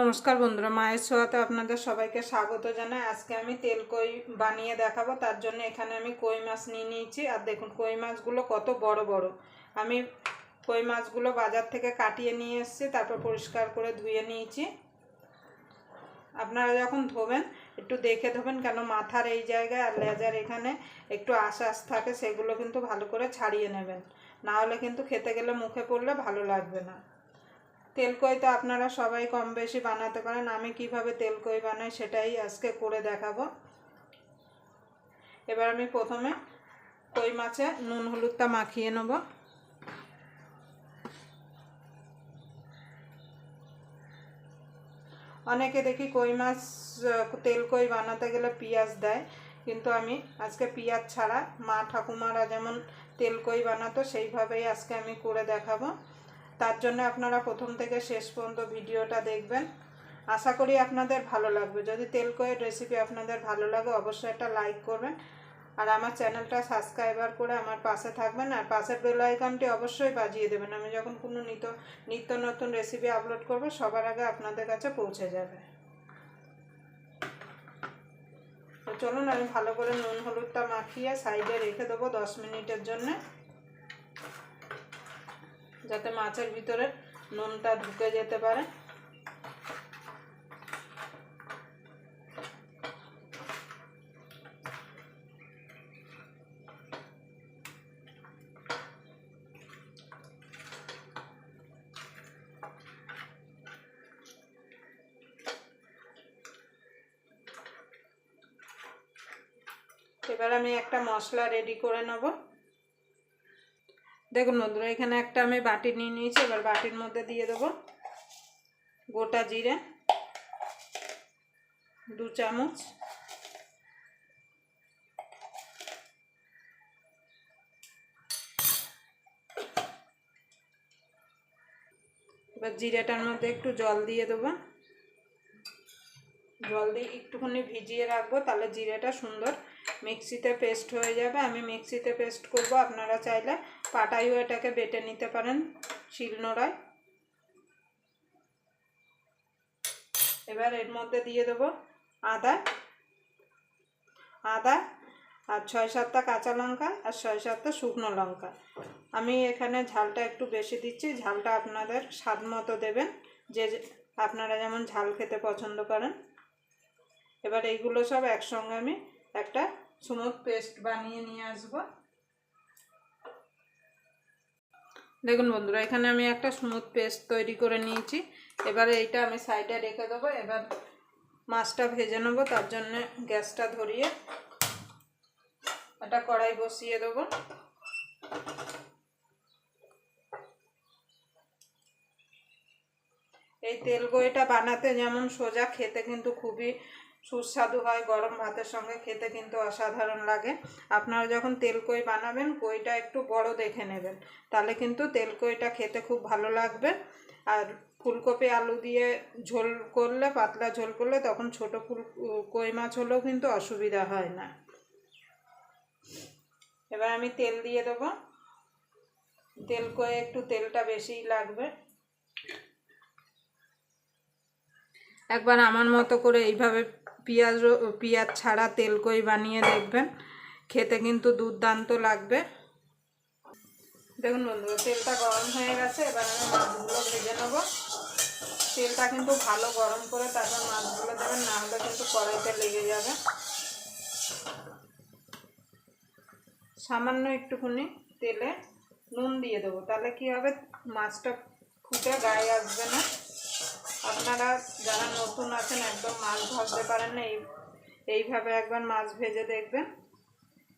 নমস্কার বন্ধুরা, মায়ের ছোঁয়াতে আপনাদের সবাইকে স্বাগত জানাই। আজকে আমি তেল কই বানিয়ে দেখাবো, তার জন্য এখানে আমি কই মাছ নিয়ে নিয়েছি। আর দেখুন, কই মাছগুলো কত বড় বড়। আমি কই মাছগুলো বাজার থেকে কাটিয়ে নিয়ে এসেছি, তারপর পরিষ্কার করে ধুয়ে নিয়েছি। আপনারা যখন ধোবেন, একটু দেখে ধোবেন কেন মাথার এই জায়গায় আর লেজার এখানে একটু আশ আশ থাকে, সেগুলো কিন্তু ভালো করে ছাড়িয়ে নেবেন। না হলে কিন্তু খেতে গেলে মুখে পড়লে ভালো লাগবে না। তেলকই তো আপনারা সবাই কম বেশি বানাতে পারেন, আমি কীভাবে তেলকই বানাই সেটাই আজকে করে দেখাবো। এবার আমি প্রথমে কই মাছে নুন হলুদটা মাখিয়ে নেব। অনেকে দেখি কই মাছ তেল কই বানাতে গেলে পেঁয়াজ দেয়, কিন্তু আমি আজকে পেঁয়াজ ছাড়া মা ঠাকুমারা যেমন তেল কই বানাতো সেইভাবেই আজকে আমি করে দেখাবো। তার জন্য আপনারা প্রথম থেকে শেষ পর্যন্ত ভিডিওটা দেখবেন। আশা করি আপনাদের ভালো লাগবে। যদি তেল কয়ের রেসিপি আপনাদের ভালো লাগে, অবশ্যই একটা লাইক করবেন। আর আমার চ্যানেলটা সাবস্ক্রাইবার করে আমার পাশে থাকবেন। আর পাশের বেল আইকনটি অবশ্যই বাজিয়ে দেবেন। আমি যখন কোনো নিত্য নিত্য নতুন রেসিপি আপলোড করব, সবার আগে আপনাদের কাছে পৌঁছে যাবে। তো চলুন, আমি ভালো করে নুন, হলুদটা মাখিয়ে সাইডে রেখে দেবো দশ মিনিটের জন্যে। যাতে মাছের ভিতরে নুনটা ঢুকে যেতে পারে। এবার আমি একটা মশলা রেডি করে নেব। দেখুন বন্ধুরা, এখানে একটা আমি বাটি নিয়ে নিয়েছি, এবার বাটির মধ্যে দিয়ে দেবো গোটা জিরে, দু চামচ। এবার জিরেটার মধ্যে একটু জল দিয়ে দেবো। জল দিয়ে একটুখানি ভিজিয়ে রাখব, তাহলে জিরেটা সুন্দর মিক্সিতে পেস্ট হয়ে যাবে। আমি মিক্সিতে পেস্ট করব, আপনারা চাইলে পাটাইও এটাকে বেটে নিতে পারেন শিলনোড়ায়। এবার এর মধ্যে দিয়ে দেবো আদা। আদা আর ছয় সাতটা কাঁচা লঙ্কা আর ছয় সাতটা শুকনো লঙ্কা। আমি এখানে ঝালটা একটু বেশি দিচ্ছি, ঝালটা আপনাদের স্বাদ মতো দেবেন। যে আপনারা যেমন ঝাল খেতে পছন্দ করেন। এবার এইগুলো সব একসঙ্গে আমি একটা স্মুথ পেস্ট বানিয়ে নিয়ে আসব। দেখুন বন্ধুরা, এখানে আমি একটা স্মুথ পেস্ট তৈরি করে নিয়েছি। এবারে এইটা আমি সাইডে রেখে দেবো। এবার মাছটা ভেজে নেব, তার জন্যে গ্যাসটা ধরিয়ে একটা কড়াই বসিয়ে দেবো। এই তেল গইটা বানাতে যেমন সোজা, খেতে কিন্তু খুবই সুস্বাদু হয় গরম ভাতের সঙ্গে, খেতে কিন্তু অসাধারণ লাগে। আপনারা যখন তেল কই বানাবেন, কইটা একটু বড় দেখে নেবেন। তাহলে কিন্তু তেল কইটা খেতে খুব ভালো লাগবে। আর ফুলকপি আলু দিয়ে ঝোল করলে, পাতলা ঝোল করলে, তখন ছোট ফুল, কই মাছ হলেও কিন্তু অসুবিধা হয় না। এবার আমি তেল দিয়ে দেবো। তেল কয়ে একটু তেলটা বেশিই লাগবে। একবার আমার মতো করে এইভাবে পেঁয়াজ পেঁয়াজ ছাড়া তেল কই বানিয়ে দেখবেন। খেতে কিন্তু দুর্দান্ত লাগবে। দেখুন বন্ধুরা, তেলটা গরম হয়ে গেছে, এবার আমি মাছগুলো ভেজে নেব। তেলটা কিন্তু ভালো গরম করে তারপর মাছগুলো দেবেন, না হলে কিন্তু কড়াইতে লেগে যাবে। সামান্য একটুখানি তেলে নুন দিয়ে দেবো, তাহলে কি হবে? মাছটা ফুটে গায়ে আসবে না। আপনারা যারা নতুন আছেন, একদম মাছ ভাজতে পারেন না, এই এইভাবে একবার মাছ ভেজে দেখবেন।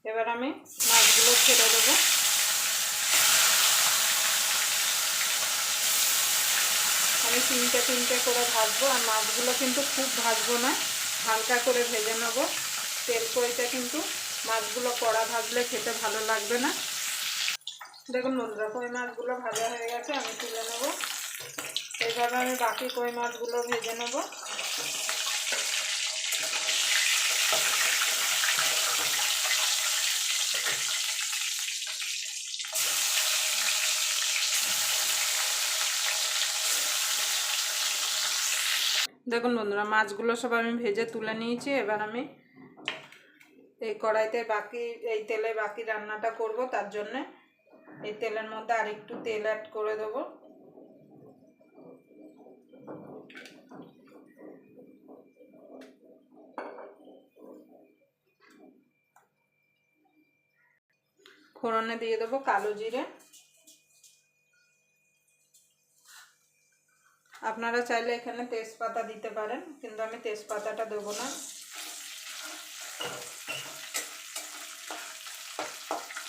এবার আমি মাছগুলো ছেড়ে দেবো। আমি তিনটে তিনটে করে ভাজবো, আর মাছগুলো কিন্তু খুব ভাজবো না, হালকা করে ভেজে নেব। তেল কইতে কিন্তু মাছগুলো কড়া ভাজলে খেতে ভালো লাগবে না। দেখুন বন্ধুরা কই মাছগুলো ভাজা হয়ে গেছে, আমি তুলে নেব। এইভাবে আমি বাকি কই মাছগুলো ভেজে নেব। দেখুন বন্ধুরা, মাছগুলো সব আমি ভেজে তুলে নিয়েছি। এবার আমি এই কড়াইতে বাকি, এই তেলে বাকি রান্নাটা করব। তার জন্যে এই তেলের মধ্যে আর একটু তেল অ্যাড করে দেবো। ফোড়নে দিয়ে দেবো কালো জিরে। আপনারা চাইলে এখানে তেজপাতা দিতে পারেন, কিন্তু আমি তেজপাতাটা দেবো না।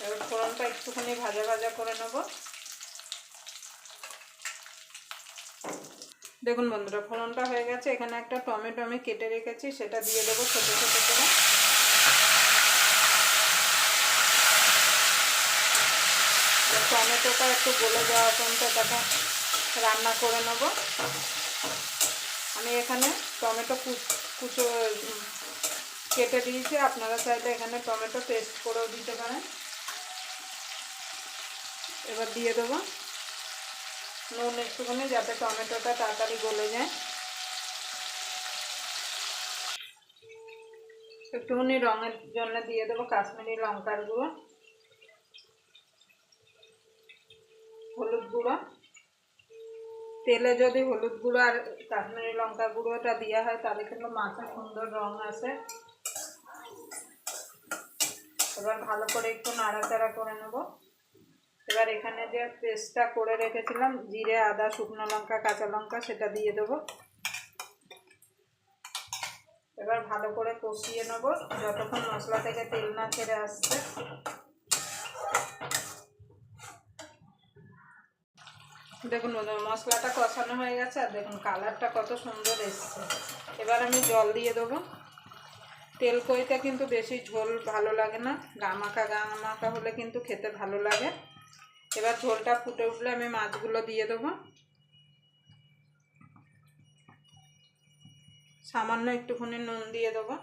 এবার ফোড়নটা একটুখানি ভাজা ভাজা করে নেব। দেখুন বন্ধুরা, ফোড়নটা হয়ে গেছে। এখানে একটা টমেটো আমি কেটে রেখেছি, সেটা দিয়ে দেবো ছোটো ছোটো করে। টমেটোটা একটু গলে যাওয়া পর্যন্ত তাকে রান্না করে নেব। আমি এখানে টমেটো কুচো কেটে দিয়েছি। আপনারা চাইলে এখানে টমেটো পেস্ট করেও দিতে পারেন। এবার দিয়ে দেবো নুন একটুখানি যাতে টমেটোটা তাড়াতাড়ি গলে যায়। একটুখানি রঙের জন্য দিয়ে দেবো কাশ্মীরি লঙ্কার গুঁড়ো। হলুদ গুঁড়ো। তেলে যদি হলুদ গুঁড়ো আর কাশ্মীরি লঙ্কা গুঁড়োটা দেওয়া হয়, তাহলে কিন্তু মাছের সুন্দর রং আসে। এবার ভালো করে একটু নাড়াচাড়া করে নেব। এবার এখানে যে পেস্টটা করে রেখেছিলাম, জিরে, আদা, শুকনো লঙ্কা, কাঁচা লঙ্কা, সেটা দিয়ে দেবো। এবার ভালো করে কষিয়ে নেব। যতক্ষণ মশলা থেকে তেল না ছেড়ে আসছে দেখুন মশলাটা কষানো হয়ে গেছে আর দেখুন, কালারটা কত সুন্দর এসছে। এবার আমি জল দিয়ে দেবো। তেল কইতে কিন্তু বেশি ঝোল ভালো লাগে না। গা মাখা গা মাখা হলে কিন্তু খেতে ভালো লাগে। এবার ঝোলটা ফুটে উঠলে আমি মাছগুলো দিয়ে দেবো। সামান্য একটুখানি নুন দিয়ে দেবো।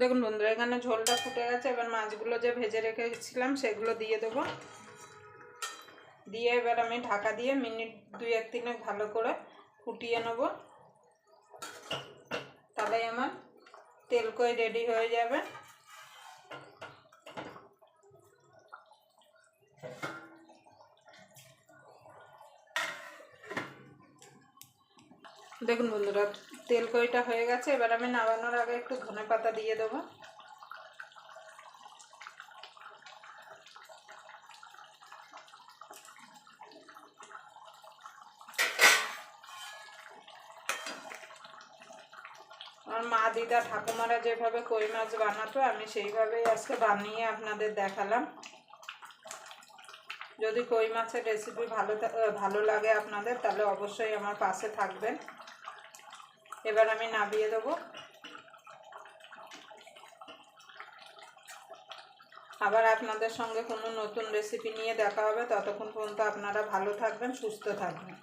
দেখুন বন্ধুরা, এখানে ঝোলটা ফুটে গেছে। এবার মাছগুলো যে ভেজে রেখেছিলাম, সেগুলো দিয়ে দেবো। দিয়ে এবার আমি ঢাকা দিয়ে মিনিট দুই এক তিনে ভালো করে ফুটিয়ে নেব। তাহলে আমার তেল কই রেডি হয়ে যাবে। দেখুন বন্ধুরা তেল কইটা হয়ে গেছে, এবার আমি নামানোর আগে একটু ধনে পাতা দিয়ে দেবো। আমার মা, দিদা, ঠাকুমারা যেভাবে কই মাছ বানাতো, আমি সেইভাবেই আজকে বানিয়ে আপনাদের দেখালাম। যদি কই মাছের রেসিপি ভালো ভালো লাগে আপনাদের, তাহলে অবশ্যই আমার পাশে থাকবেন। এবার আমি নাবিয়ে দেবো। আবার আপনাদের সঙ্গে কোনো নতুন রেসিপি নিয়ে দেখা হবে। ততক্ষণ পর্যন্ত আপনারা ভালো থাকবেন, সুস্থ থাকবেন।